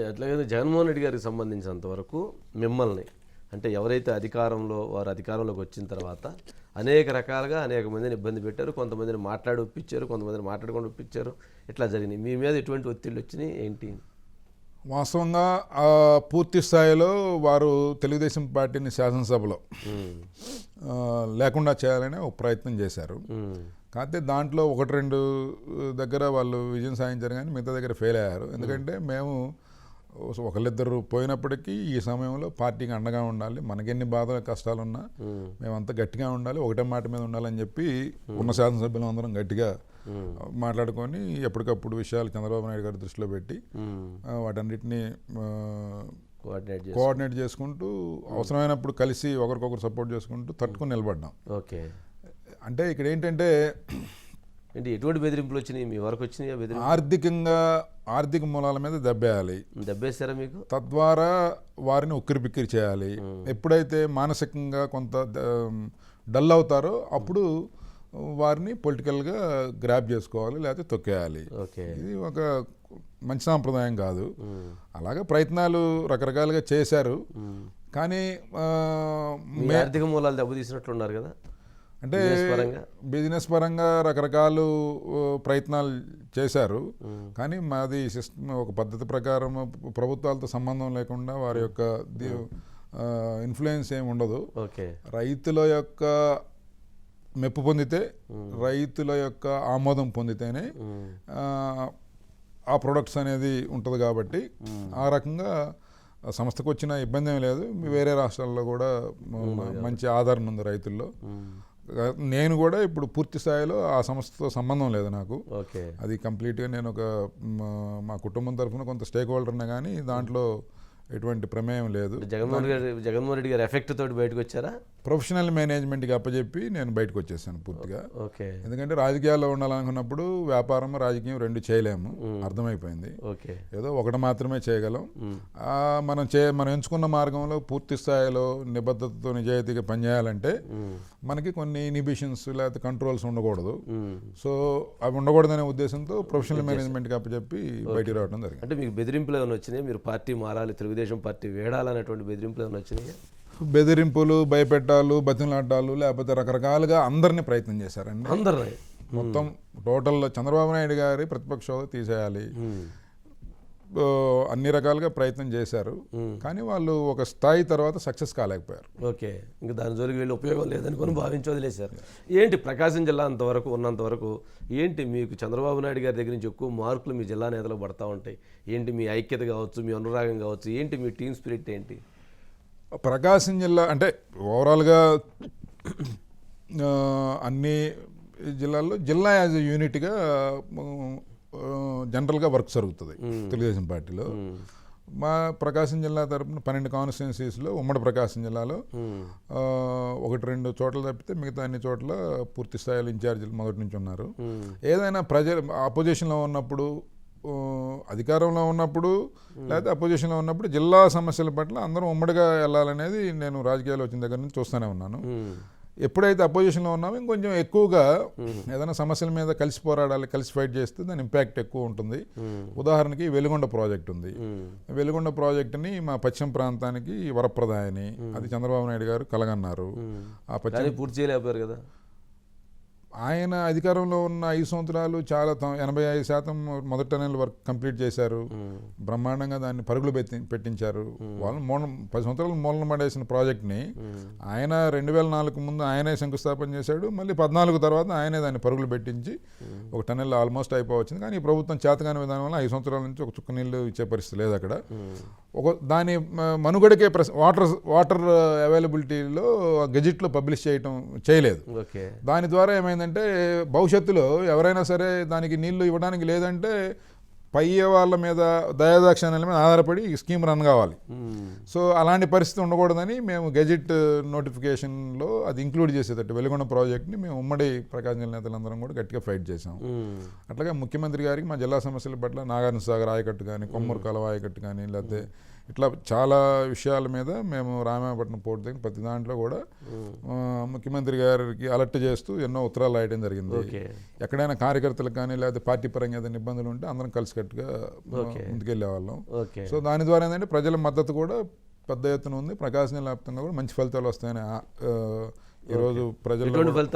అట్లాగే జగన్మోహన్ రెడ్డి గారికి సంబంధించినంత వరకు మిమ్మల్ని అంటే ఎవరైతే అధికారంలో వారు అధికారంలోకి వచ్చిన తర్వాత అనేక రకాలుగా అనేక మందిని ఇబ్బంది పెట్టారు కొంతమందిని మాట్లాడి ఒప్పించారు కొంతమందిని మాట్లాడుకొని ఒప్పించారు. ఇట్లా జరిగింది? మీ మీద ఎటువంటి ఒత్తిళ్ళు వచ్చినాయి? ఏంటి? వాస్తవంగా ఆ పూర్తి స్థాయిలో వారు తెలుగుదేశం పార్టీని శాసనసభలో లేకుండా చేయాలని ఒక ప్రయత్నం చేశారు. కాకపోతే దాంట్లో ఒకటి రెండు దగ్గర వాళ్ళు విజయం సాధించారు కానీ మిగతా దగ్గర ఫెయిల్ అయ్యారు. ఎందుకంటే మేము ఒకళ్ళిద్దరు పోయినప్పటికీ ఈ సమయంలో పార్టీకి అండగా ఉండాలి. మనకెన్ని బాధ కష్టాలు ఉన్నా ఉమ్, మేమంతా గట్టిగా ఉండాలి. ఒకటే మాట మీద ఉండాలని చెప్పి ఉన్న శాసనసభ్యులు అందరం గట్టిగా మాట్లాడుకొని ఎప్పటికప్పుడు విషయాలు చంద్రబాబు నాయుడు గారి దృష్టిలో పెట్టి వాటన్నిటిని కోఆర్డినేట్ చేసి కోఆర్డినేట్ చేసుకుంటూ అవసరమైనప్పుడు కలిసి ఒకరికొకరు సపోర్ట్ చేసుకుంటూ తట్టుకుని నిలబడ్డాం. ఓకే. అంటే ఇక్కడ ఏంటంటే ఏంటి ఎటువంటి బెదిరింపులు వచ్చినాయి? మీ వరకు వచ్చినాయా ఆర్థికంగా ఆర్థిక మూలాల మీద దెబ్బేయాలి. దెబ్బేస్తారా మీకు? తద్వారా వారిని ఉక్కిరి బిక్కిరి చేయాలి ఎప్పుడైతే మానసికంగా కొంత డల్ అవుతారో అప్పుడు వారిని పొలిటికల్గా గ్రాప్ చేసుకోవాలి లేకపోతే తొక్కేయాలి. ఇది ఒక మంచి సాంప్రదాయం కాదు. అలాగే ప్రయత్నాలు రకరకాలుగా చేశారు. కానీ ఆర్థిక మూలాలు దెబ్బతీసినట్లున్నారు కదా? అంటే బిజినెస్ పరంగా? రకరకాలు ప్రయత్నాలు చేశారు. కానీ మాది సిస్టమ్ ఒక పద్ధతి ప్రకారం ప్రభుత్వాలతో సంబంధం లేకుండా వారి యొక్క ఇన్ఫ్లుయెన్స్ ఏమి ఉండదు. రైతుల యొక్క మెప్పు పొందితే రైతుల యొక్క ఆమోదం పొందితేనే ఆ, ప్రొడక్ట్స్ అనేది ఉంటుంది కాబట్టి ఆ రకంగా సంస్థకు వచ్చిన ఇబ్బంది ఏం లేదు. వేరే రాష్ట్రాల్లో కూడా మంచి ఆదరణ ఉంది రైతుల్లో. నేను కూడా ఇప్పుడు పూర్తి స్థాయిలో ఆ సంస్థతో సంబంధం లేదు నాకు. ఓకే. అది కంప్లీట్గా నేను ఒక మా- కుటుంబం తరఫున కొంత స్టేక్ హోల్డర్నే కానీ దాంట్లో ఎటువంటి ప్రమేయం లేదు. జగన్మోహన్ గారి జగన్మోహన్ రెడ్డి గారు ఎఫెక్ట్ తోటి బయటకు వచ్చారా ప్రొఫెషనల్ మేనేజ్మెంట్కి అప్పచెప్పి నేను బయటకు వచ్చేసాను పూర్తిగా. ఓకే. ఎందుకంటే రాజకీయాల్లో ఉండాలనుకున్నప్పుడు వ్యాపారం రాజకీయం రెండు చేయలేము. అర్థమైపోయింది. ఓకే. ఏదో ఒకటి మాత్రమే చేయగలం. మనం చే మనం ఎంచుకున్న మార్గంలో పూర్తి స్థాయిలో నిబద్ధతతో నిజాయితీగా పనిచేయాలంటే మనకి కొన్ని ఇనిబిషన్స్ లేకపోతే కంట్రోల్స్ ఉండకూడదు. సో అవి ఉండకూడదనే ఉద్దేశంతో ప్రొఫెషనల్ మేనేజ్మెంట్కి అప్పచెప్పి బయటికి రావడం జరిగింది. అంటే మీకు బెదిరింపులు ఏమైనా వచ్చినాయి? మీరు పార్టీ మారాలి తెలుగుదేశం పార్టీ వేడాలనేటువంటి బెదిరింపులు ఏమైనా వచ్చినాయి? బెదిరింపులు భయపెట్టాలు బతిమలాటాలు లేకపోతే రకరకాలుగా అందరినీ ప్రయత్నం చేశారండి. అందరినీ. మొత్తం టోటల్ చంద్రబాబు నాయుడు గారి ప్రతిపక్ష హోదా తీసేయాలి. అన్ని రకాలుగా ప్రయత్నం చేశారు. కానీ వాళ్ళు ఒక స్థాయి తర్వాత సక్సెస్ కాలేకపోయారు. ఓకే. ఇంకా దాని జోలికి వెళ్ళి ఉపయోగం లేదనుకొని భావించి వదిలేశారు. ఏంటి ప్రకాశం జిల్లా అంతవరకు ఉన్నంత వరకు ఏంటి మీకు చంద్రబాబు నాయుడు గారి దగ్గర నుంచి ఎక్కువ మార్కులు మీ జిల్లా నేతలు పడతా ఉంటాయి? ఏంటి మీ ఐక్యత కావచ్చు మీ అనురాగం కావచ్చు? ఏంటి మీ టీమ్ స్పిరిట్ ఏంటి? ప్రకాశం జిల్లా అంటే ఓవరాల్గా అన్ని జిల్లాల్లో జిల్లా యాజ్ ఎ యూనిట్గా జనరల్గా వర్క్ జరుగుతుంది తెలుగుదేశం పార్టీలో. మా ప్రకాశం జిల్లా తరపున పన్నెండు కాన్స్టిట్యున్సీస్లో ఉమ్మడి ప్రకాశం జిల్లాలో ఒకటి రెండు చోట్ల తప్పితే మిగతా అన్ని చోట్ల పూర్తి స్థాయిలో ఇన్ఛార్జీలు మొదటి నుంచి ఉన్నారు. ఏదైనా ప్రజలు అపోజిషన్లో ఉన్నప్పుడు అధికారంలో ఉన్నప్పుడు లేకపోతే అపోజిషన్లో ఉన్నప్పుడు జిల్లా సమస్యల పట్ల అందరం ఉమ్మడిగా వెళ్ళాలనేది నేను రాజకీయాలు వచ్చిన దగ్గర నుంచి చూస్తూనే ఉన్నాను. ఎప్పుడైతే అపోజిషన్లో ఉన్నామో ఇంకొంచెం ఎక్కువగా ఏదైనా సమస్యల మీద కలిసి పోరాడాలి కలిసి ఫైట్ చేస్తే దాని ఇంపాక్ట్ ఎక్కువ ఉంటుంది. ఉదాహరణకి వెలుగొండ ప్రాజెక్ట్ ఉంది. వెలుగొండ ప్రాజెక్టుని మా పశ్చిమ ప్రాంతానికి వరప్రదాయని అది చంద్రబాబు నాయుడు గారు కలగన్నారు. ఆ పశ్చిమ పూర్తి చేయలేకపోయారు కదా? ఆయన అధికారంలో ఉన్న ఐదు సంవత్సరాలు చాలా ఎనభై ఐదు శాతం మొదటి టనల్ వర్క్ కంప్లీట్ చేశారు. బ్రహ్మాండంగా దాన్ని పరుగులు పెట్టి పెట్టించారు. వాళ్ళు మూల పది సంవత్సరాలు మూలన పడేసిన ప్రాజెక్ట్ని ఆయన రెండు వేల నాలుగు ముందు ఆయనే శంకుస్థాపన చేశాడు. మళ్ళీ పద్నాలుగు తర్వాత ఆయనే దాన్ని పరుగులు పెట్టించి ఒక టన్నెల్ ఆల్మోస్ట్ అయిపోవచ్చింది. కానీ ఈ ప్రభుత్వం చేతకాని విధానం వల్ల ఐదు సంవత్సరాల నుంచి ఒక చుక్క నీళ్ళు ఇచ్చే పరిస్థితి లేదు అక్కడ. ఒక దాని మనుగడకే ప్రస్ వాటర్ వాటర్ అవైలబిలిటీలో గెజిట్లో పబ్లిష్ చేయటం చేయలేదు. ఓకే. దాని ద్వారా ఏమైందంటే భవిష్యత్తులో ఎవరైనా సరే దానికి నీళ్ళు ఇవ్వడానికి లేదంటే పై వాళ్ళ మీద దయాదాక్షిణ్యాల మీద ఆధారపడి ఈ స్కీమ్ రన్ కావాలి. సో అలాంటి పరిస్థితి ఉండకూడదని మేము గెజిట్ నోటిఫికేషన్లో అది ఇంక్లూడ్ చేసేటట్టు వెలుగొండ ప్రాజెక్ట్ని మేము ఉమ్మడి ప్రకాశం జిల్లా నేతలందరం కూడా గట్టిగా ఫైట్ చేసాం అట్లాగే ముఖ్యమంత్రి గారికి మా జిల్లా సమస్యల పట్ల నాగార్జున సాగర్ ఆయకట్టు కానీ కొమ్మూరు కలవ ఆయకట్టు కానీ లేకపోతే ఇట్లా చాలా విషయాల మీద మేము రామాయపట్నం పోర్టు దగ్గర ప్రతి దాంట్లో కూడా ముఖ్యమంత్రి గారికి అలర్ట్ చేస్తూ ఎన్నో ఉత్తరాలు రాయడం జరిగింది. ఎక్కడైనా కార్యకర్తలకు కానీ లేదా పార్టీ పరంగా ఏదైనా ఇబ్బందులు ఉంటే అందరం కలిసికట్టుగా ముందుకెళ్ళే వాళ్ళం సో దాని ద్వారా ఏంటంటే ప్రజల మద్దతు కూడా పెద్ద ఎత్తున ఉంది. ప్రకాశం వ్యాప్తంగా కూడా మంచి ఫలితాలు వస్తాయని ఈరోజు ఫలితాలు